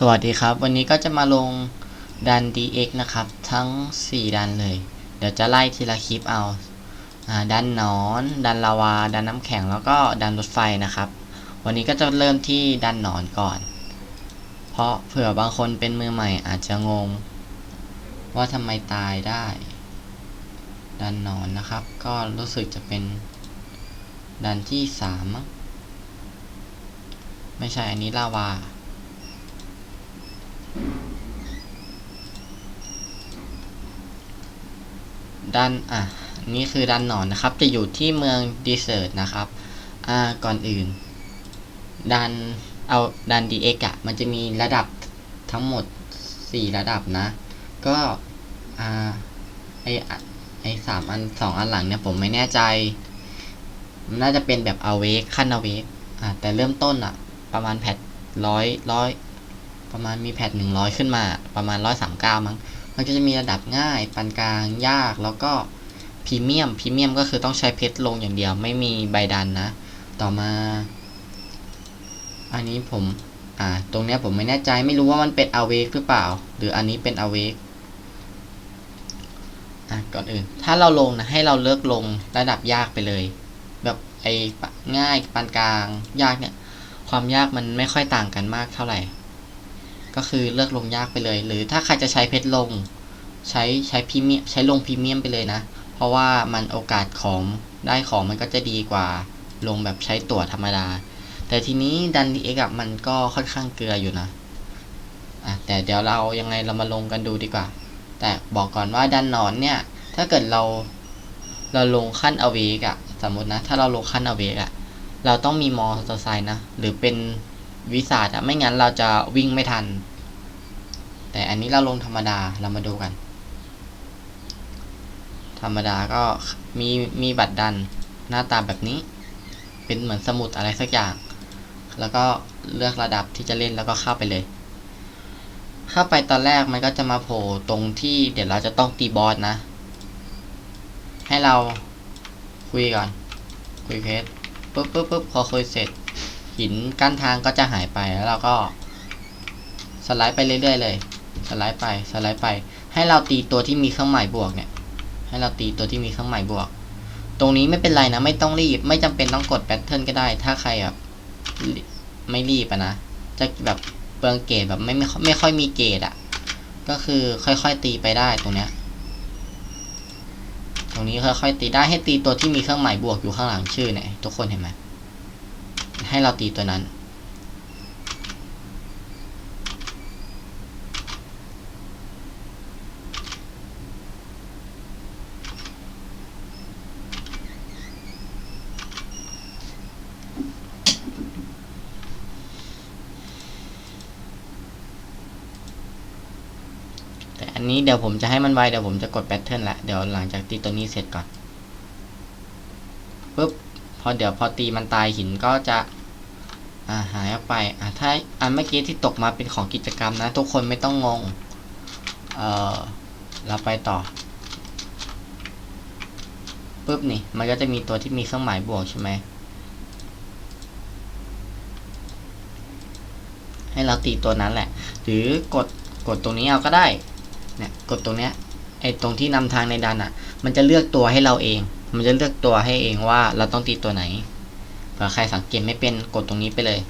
สวัสดีครับ วันนี้ก็จะมาลงดัน DX นะครับ ทั้ง 4 ดันเลย เดี๋ยวจะไล่ทีละคลิปเอาดันนอน ดันลาวา ดันน้ำแข็งแล้วก็ดันรถไฟนะครับ วันนี้ก็จะเริ่มที่ดันนอนก่อน เพราะเผื่อบางคนเป็นมือใหม่อาจจะงง ว่าทำไมตายได้ ดันนอนนะครับ ก็รู้สึกจะเป็นดันที่สามไม่ใช่อันนี้ลาวา ด้านอะนี่คือด้านหนอนนะครับ จะอยู่ที่เมืองดีเซอร์ตนะครับอ่าก่อนอื่นดันเอาดัน DX อะมันจะมีระดับทั้งหมด 4 ระดับนะ ก็อ่าไอไอสามอันสองอันหลังเนี่ยผมไม่แน่ใจ มันน่าจะเป็นแบบเอาเวกขั้นเอาเวกอ่าแต่เริ่มต้นอะประมาณแพทร้อยร้อยประมาณมีแพทหนึ่งร้อยขึ้นมา ประมาณร้อยสามเก้ามั้ง มันก็จะมีระดับง่ายปานกลางยากแล้วก็พรีเมียมพรีเมียมก็คือต้องใช้เพชรลงอย่างเดียว ไม่มีใบดันนะ ต่อมา อันนี้ผมอ่าตรงเนี้ยผมไม่แน่ใจไม่รู้ว่ามันเป็นอเวกหรือเปล่า หรืออันนี้เป็นอเวกอะก่อนอื่น ถ้าเราลงนะให้เราเลิกลงระดับยากไปเลย แบบไอ้ง่ายปานกลางยากเนี่ย ความยากมันไม่ค่อยต่างกันมากเท่าไหร่ ก็คือเลือกลงยากไปเลย หรือถ้าใครจะใช้เพชรลง ใช้ใช้พรีเมียมใช้ลงพรีเมียมไปเลยนะ เพราะว่ามันโอกาสของได้ของมันก็จะดีกว่าลงแบบใช้ตั๋วธรรมดา แต่ทีนี้ดันดีเอ็กมันก็ค่อนข้างเกลืออยู่นะอะแต่เดี๋ยวเรายังไงเรามาลงกันดูดีกว่า แต่บอกก่อนว่าดันนอนเนี่ย ถ้าเกิดเราเราลงขั้นอเวกอะสมมตินะ ถ้าเราลงขั้นอเวกอะเราต้องมีมอเตอร์ไซค์นะ หรือเป็น วิสาดอะไม่งั้นเราจะวิ่งไม่ทัน แต่อันนี้เราลงธรรมดาเรามาดูกัน ธรรมดาก็มีมีบัตรดันหน้าตาแบบนี้ เป็นเหมือนสมุดอะไรสักอย่าง แล้วก็เลือกระดับที่จะเล่นแล้วก็เข้าไปเลย เข้าไปตอนแรกมันก็จะมาโผล่ตรงที่เดี๋ยวเราจะต้องตีบอสนะ ให้เราคุยก่อนคุยเพจปุ๊บปุ๊บปุ๊บพอคุยเสร็จ หินกั้นทางก็จะหายไปแล้วเราก็สไลด์ไปเรื่อยๆเลยสไลด์ไปสไลด์ไป ให้เราตีตัวที่มีเครื่องหมายบวกเนี่ย ให้เราตีตัวที่มีเครื่องหมายบวก ตรงนี้ไม่เป็นไรนะ ไม่ต้องรีบ ไม่จำเป็นต้องกดแพทเทิร์นก็ได้ ถ้าใครแบบไม่รีบอะนะ จะแบบเปลืองเกรดแบบไม่ไม่ไม่ค่อยมีเกรดอะก็คือค่อยๆตีไปได้ตรงเนี้ย ตรงนี้ค่อยๆตีได้ให้ตีตัวที่มีเครื่องหมายบวกอยู่ข้างหลังชื่อเนี่ยทุกคนเห็นไหม ให้เราตีตัวนั้น แต่อันนี้เดี๋ยวผมจะให้มันไวเดี๋ยวผมจะกดแพทเทิร์นละเดี๋ยวหลังจากตีตัวนี้เสร็จก่อนปุ๊บพอเดี๋ยวพอตีมันตายหินก็จะ อ่าหายออกไปอ่าถ้าอันเมื่อกี้ที่ตกมาเป็นของกิจกรรมนะ ทุกคนไม่ต้องงง เออเราไปต่อปุ๊บนี่ มันก็จะมีตัวที่มีเครื่องหมายบวกใช่ไหมให้เราตีตัวนั้นแหละ หรือกดกดตรงนี้เอาก็ได้ เนี่ยกดตรงเนี้ยไอ้ตรงที่นำทางในดันอะ มันจะเลือกตัวให้เราเอง มันจะเลือกตัวให้เองว่าเราต้องตีตัวไหน เผื่อใครสังเกตไม่เป็นกดตรงนี้ไปเลย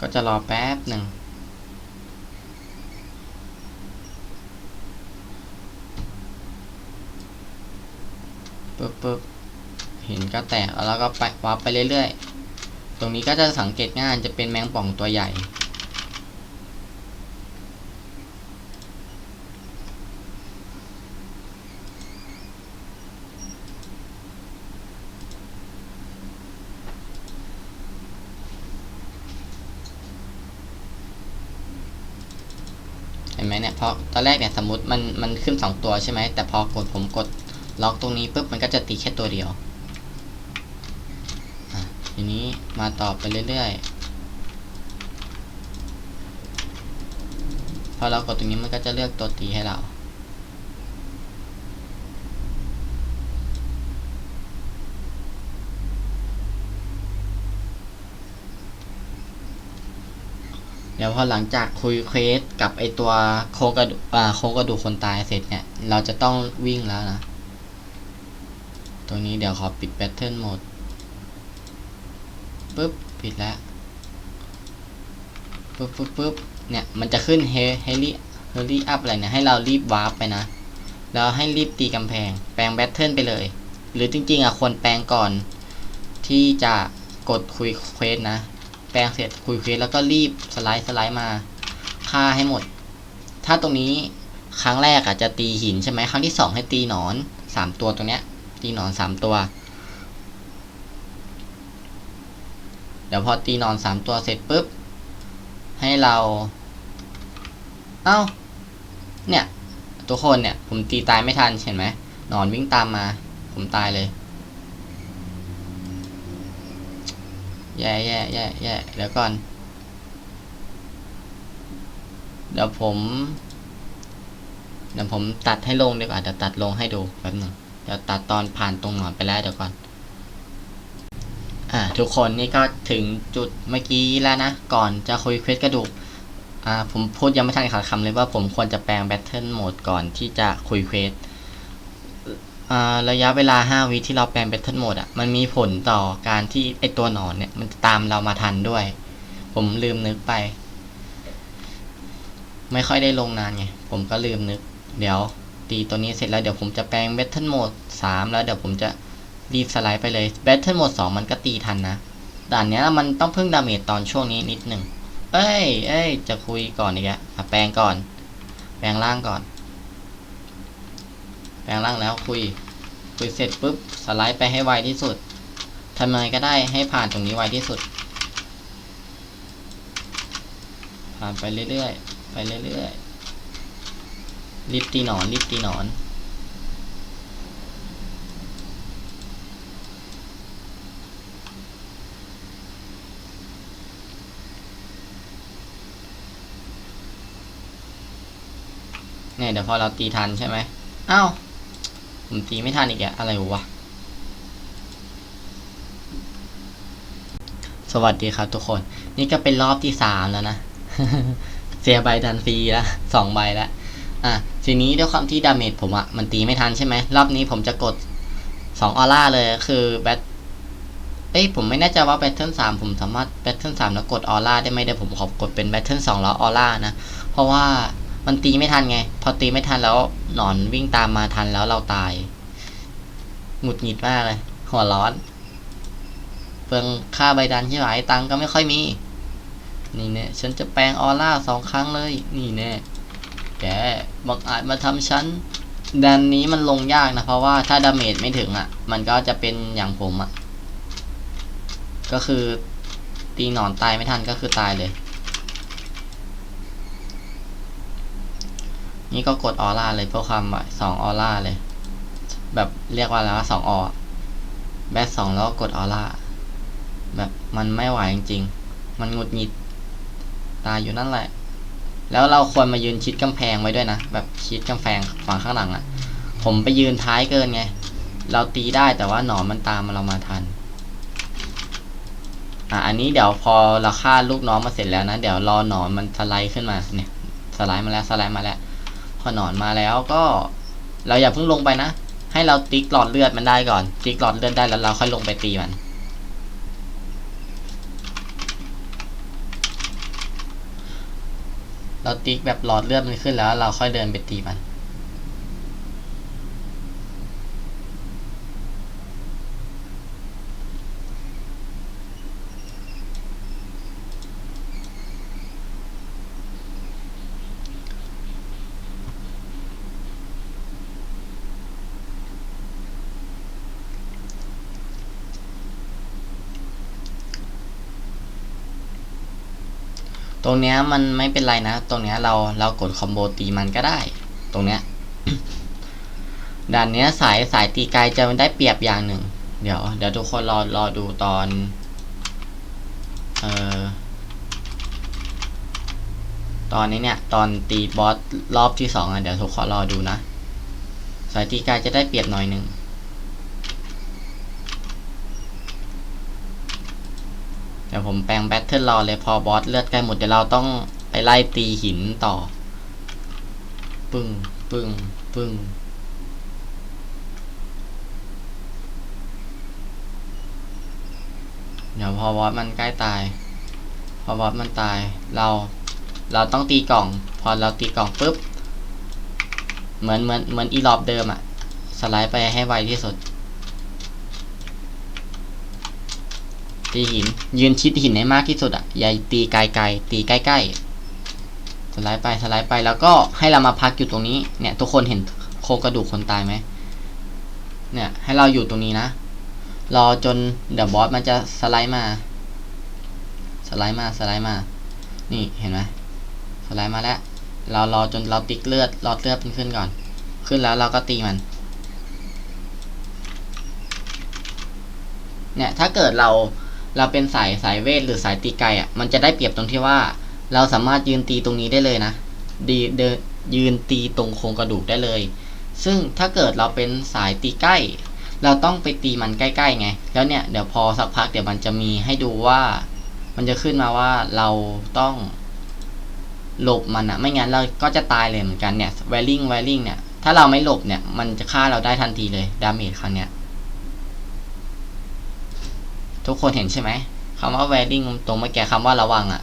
ก็จะรอแป๊บหนึ่งปึ๊บปึ๊บหินก็แตกแล้วก็ไปวับไปเรื่อยๆ ตรงนี้ก็จะสังเกตง่ายจะเป็นแมงป่องตัวใหญ่ ห็นไหมเนี่ยเพราะตอนแรกเนี่ยสมมติมันมันขึ้นสองตัวใช่ไหมแต่พอกดผมกดล็อกตรงนี้ปุ๊บมันก็จะตีแค่ตัวเดียวอะทีนี้มาต่อไปเรื่อยๆพอเรากดตรงนี้มันก็จะเลือกตัวตีให้เรา เดี๋ยวพอหลังจากคุยเควสกับไอตัวโคกระดูกอ่าโคกระดูกคนตายเสร็จเนี่ย เราจะต้องวิ่งแล้วนะ ตรงนี้เดี๋ยวขอปิดแพทเทิร์นโหมดปุ๊บปิดแล้วปุ๊บปุ๊บปุ๊บเนี่ย มันจะขึ้นเฮเฮลี่เฮลี่อัพอะไรเนี่ยให้เรารีบวาร์ปไปนะ แล้วให้รีบตีกำแพง แปลงแบทเทิลไปเลย หรือจริงๆอะควรแปลงก่อนที่จะกดคุยเควสนะ ลงเสร็จคุยเควสแล้วก็รีบสไลด์สไลด์มาฆ่าให้หมด ถ้าตรงนี้ครั้งแรกอาจจะตีหินใช่ไหมครั้งที่สองให้ตีหนอนสามตัวตรงเนี้ย ตีหนอนสามตัว เดี๋ยวพอตีหนอนสามตัวเสร็จปุ๊บ ให้เรา เอ้า เนี่ยทุกคนเนี่ย ผมตีตายไม่ทันเห็นไหมหนอนวิ่งตามมา ผมตายเลย แย่แย่แย่แย่เดี๋ยวก่อน เดี๋ยวผม เดี๋ยวผมตัดให้ลงดีกว่าเดี๋ยวตัดลงให้ดูแป๊บหนึงเดี๋ยวตัดตอนผ่านตรงหนอนไปแล้วเดี๋ยวก่อน อ่า ทุกคนนี่ก็ถึงจุดเมื่อกี้แล้วนะ ก่อนจะคุยเควสกระดูก อ่า ผมพูดยังไม่ทันขาดคำเลยว่าผมควรจะแปลงแบทเทิลโหมดก่อนที่จะคุยเควส ระยะเวลา 5 วิที่เราแปลง Battle Mode อะมันมีผลต่อการที่ไอตัวหนอนเนี่ย มันจะตามเรามาทันด้วย ผมลืมนึกไป ไม่ค่อยได้ลงนานไง ผมก็ลืมนึก เดี๋ยว ตีตัวนี้เสร็จแล้วเดี๋ยวผมจะแปลง Battle Mode 3แล้วเดี๋ยวผมจะรีบสไลด์ไปเลย Battle Mode 2มันก็ตีทันนะด่านเนี้ยมันต้องพึ่งดาเมจตอนช่วงนี้นิดหนึ่งเอ้ยเอ้ยจะคุยก่อนอีกแล้วอะแปลงก่อน แปลงร่างก่อน แปลงร่างแล้วคุย คุยเสร็จปุ๊บสไลด์ไปให้ไวที่สุดทำยังไงก็ได้ให้ผ่านตรงนี้ไวที่สุด ผ่านไปเรื่อยๆ ไปเรื่อยๆ รีบตีหนอน รีบตีหนอน เนี่ยเดี๋ยวพอเราตีทันใช่ไหมอ้าว ผมตีไม่ทันอีกอะอะไรวะ สวัสดีครับทุกคน นี่ก็เป็นรอบที่สามแล้วนะ เสียใบดันฟรีแล้วสองใบแล้วอะทีนี้ด้วยความที่ดาเมจผมอะมันตีไม่ทันใช่ไหมรอบนี้ผมจะกดสองออร่าเลยคือแบทเอ้ยผมไม่แน่ใจว่าแบทเทิลสามผมสามารถแบทเทิลสามแล้วกดออร่าได้ไหมเดี๋ยวผมขอกดเป็นแบทเทิลสองแล้วออร่านะ เพราะว่า มันตีไม่ทันไง พอตีไม่ทันแล้วหนอนวิ่งตามมาทันแล้วเราตาย หงุดหงิดมากเลย หัวร้อน เปลืองค่าใบดันใช่ไหมตังค์ก็ไม่ค่อยมี นี่เนี่ยฉันจะแปลงออร่าสองครั้งเลย นี่แน่แกบังอาจมาทำฉันดันนี้มันลงยากนะ เพราะว่าถ้าดาเมจไม่ถึงอะ่ะ มันก็จะเป็นอย่างผมอะ่ะ ก็คือตีหนอนตายไม่ทันก็คือตายเลย นี่ก็กดออร่าเลยเพื่อความสองออร่าเลย แบบเรียกว่าแล้วสองออแบทสองแล้วก็กดออร่าแบบมันไม่ไหวจริงๆ มันหงุดหงิด ตายอยู่นั่นแหละ แล้วเราควรมายืนชิดกำแพงไว้ด้วยนะ แบบชิดกำแพงฝั่งข้างหลังอะ่ะ ผมไปยืนท้ายเกินไง เราตีได้แต่ว่าหนอนมันตามมาเรามาทัน อะอันนี้เดี๋ยวพอเราฆ่าลูกน้องมาเสร็จแล้วนะ เดี๋ยวรอหนอนมันสไลด์ขึ้นมาเนี่ย สไลด์มาแล้วสไลด์มาแล้ว พอหนอนมาแล้วก็ เราอย่าเพิ่งลงไปนะ ให้เราติ๊กหลอดเลือดมันได้ก่อน ติ๊กหลอดเลือดได้แล้วเราค่อยลงไปตีมัน เราติ๊กแบบหลอดเลือดมันขึ้นแล้ว เราค่อยเดินไปตีมัน ตรงเนี้ยมันไม่เป็นไรนะ ตรงเนี้ยเราเรากดคอมโบตีมันก็ได้ ตรงเนี้ยด่านเนี้ยสายสายตีไกลจะได้เปรียบอย่างหนึ่ง เดี๋ยว เดี๋ยวทุกคนรอรอดูตอน เอ่อตอนนี้เนี่ย ตอนตีบอสรอบที่สองอะเดี๋ยวทุกคนรอดูนะ สายตีไกลจะได้เปรียบหน่อยหนึ่ง เดี๋ยวผมแปลงแบทเทิลรอเลยพอบอสเลือดใกล้หมดเดี๋ยวเราต้องไปไล่ตีหินต่อ ปึ้งปึ้งปึ้งเดี๋ยวพอบอสมันใกล้ตาย พอบอสมันตาย เรา เราต้องตีกล่อง พอเราตีกล่องปุ๊บ เหมือนเหมือนเหมือนอีรอบเดิมอะสไลด์ไปให้ไวที่สุด ตีหิน ยืนชิดหินให้มากที่สุดอะอย่าตีไกลๆตีใกล้ๆสไลด์ไปสไลด์ไปแล้วก็ให้เรามาพักอยู่ตรงนี้เนี่ย ทุกคนเห็นโครงกระดูกคนตายไหมเนี่ย ให้เราอยู่ตรงนี้นะรอจนเดี๋ยวบอสมันจะสไลด์มา สไลด์มาสไลด์มา นี่เห็นไหมสไลด์มาแล้ว เรารอจนเราติ๊กเลือดรอเลือดมันขึ้นก่อน ขึ้นแล้วเราก็ตีมัน เนี่ยถ้าเกิดเรา เราเป็นสายสายเวทหรือสายตีไกลอะ มันจะได้เปรียบตรงที่ว่า เราสามารถยืนตีตรงนี้ได้เลยนะดีเดยืนตีตรงโครงกระดูกได้เลย ซึ่งถ้าเกิดเราเป็นสายตีใกล้ เราต้องไปตีมันใกล้ๆไง แล้วเนี่ยเดี๋ยวพอสักพักเดี๋ยวมันจะมีให้ดูว่า มันจะขึ้นมาว่าเราต้องหลบมันอะไม่งั้นเราก็จะตายเลยเหมือนกันเนี่ย แวลลิงแวลลิงเนี่ย ถ้าเราไม่หลบเนี่ย มันจะฆ่าเราได้ทันทีเลย ดาเมจครั้งเนี้ย ทุกคนเห็นใช่ไหมคำว่าแวลลิงตรงเมื่อกี้คำว่าระวังอะ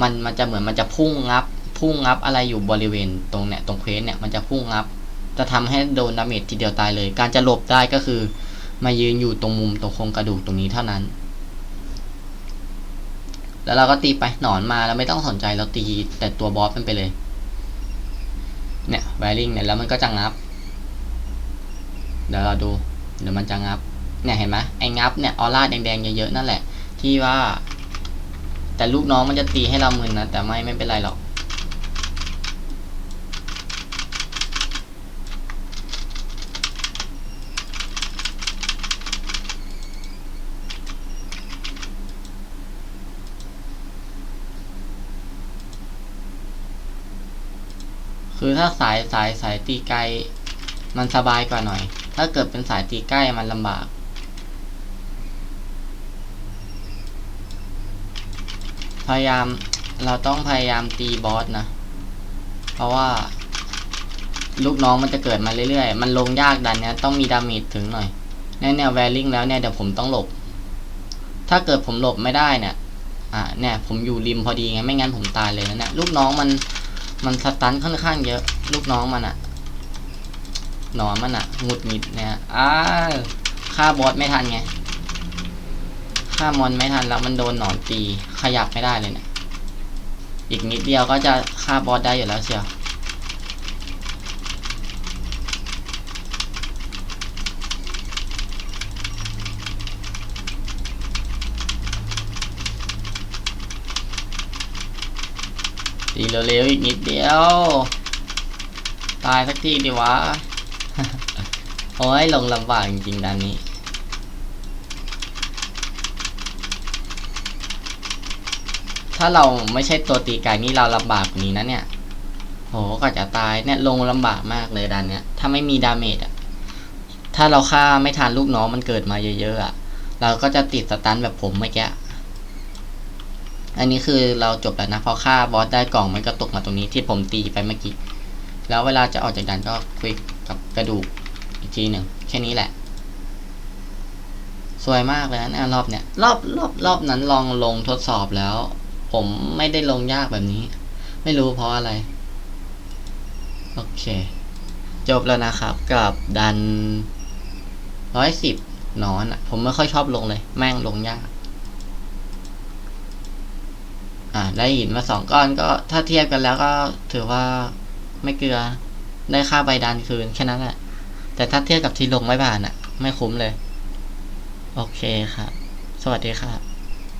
มันมันจะเหมือนมันจะพุ่งงับ พุ่งงับอะไรอยู่บริเวณตรงเนี่ยตรงเควสเนี่ยมันจะพุ่งงับ จะทำให้โดนดาเมจทีเดียวตายเลย การจะหลบได้ก็คือ มายืนอยู่ตรงมุมตรงโครงกระดูกตรงนี้เท่านั้น แล้วเราก็ตีไปหนอนมาแล้วไม่ต้องสนใจเราตีแต่ตัวบอสมันไปเลย เนี่ยแวริงเนี่ยแล้วมันก็จะงับ เดี๋ยวเราดู เดี๋ยวมันจะงับ เนี่ยเห็นไหมไอ้งับเนี่ยออร่าแดงๆเยอะๆนั่นแหละ ที่ว่า แต่ลูกน้องมันจะตีให้เรามึนนะแต่ไม่ไม่เป็นไรหรอกคือถ้าสายสายสายตีไกลมันสบายกว่าหน่อย ถ้าเกิดเป็นสายตีใกล้มันลำบาก พยายามเราต้องพยายามตีบอสนะ เพราะว่า ลูกน้องมันจะเกิดมาเรื่อยๆ มันลงยากดันเนี้ยต้องมีดาเมจถึงหน่อยเนี่ยเนี่ยแวลิงแล้วเนี่ยเดี๋ยวผมต้องหลบ ถ้าเกิดผมหลบไม่ได้เนี่ย อะเนี่ยผมอยู่ริมพอดีไงไม่งั้นผมตายเลยนะเนี่ยลูกน้องมันมันสตันค่อนข้างเยอะ ลูกน้องมันอะหนอนมันอะหงุดหงิดเนี่ยอ้าฆ่าบอสไม่ทันไง ฆ่ามอนไม่ทันแล้วมันโดนหนอนตีขยับไม่ได้เลยเนี่ยอีกนิดเดียวก็จะฆ่าบอสได้อยู่แล้วเชียวตีเร็วๆอีกนิดเดียว ตายสักทีดีวะ โอ้ยลงลำบากจริงๆด้านนี้ ถ้าเราไม่ใช่ตัวตีไก่นี่เราลำบากกว่านี้นะเนี่ย โหก็จะตายเนี่ยลงลำบากมากเลยด้านเนี้ยถ้าไม่มีดาเมจอะถ้าเราฆ่าไม่ทันลูกน้องมันเกิดมาเยอะๆอะเราก็จะติดสตันแบบผมเมื่อกี้ อันนี้คือเราจบแล้วนะพอฆ่าบอสได้กล่องมันก็ตกมาตรงนี้ที่ผมตีไปเมื่อกี้ แล้วเวลาจะออกจากดันก็คลิกกับกระดูกอีกทีหนึ่งแค่นี้แหละสวยมากเลยนะเนี่ยรอบเนี้ยรอบรอบรอบนั้นลองลงทดสอบแล้ว ผมไม่ได้ลงยากแบบนี้ ไม่รู้เพราะอะไร โอเค จบแล้วนะครับ กับดันร้อยสิบนอนอะผมไม่ค่อยชอบลงเลย แม่งลงยาก อ่า ได้หินมาสองก้อนก็ถ้าเทียบกันแล้วก็ถือว่าไม่เกลือ ได้ค่าใบดันคืนแค่นั้นแหละ แต่ถ้าเทียบกับที่ลงไม่ผ่านอะ ไม่คุ้มเลย โอเคครับ สวัสดีครับ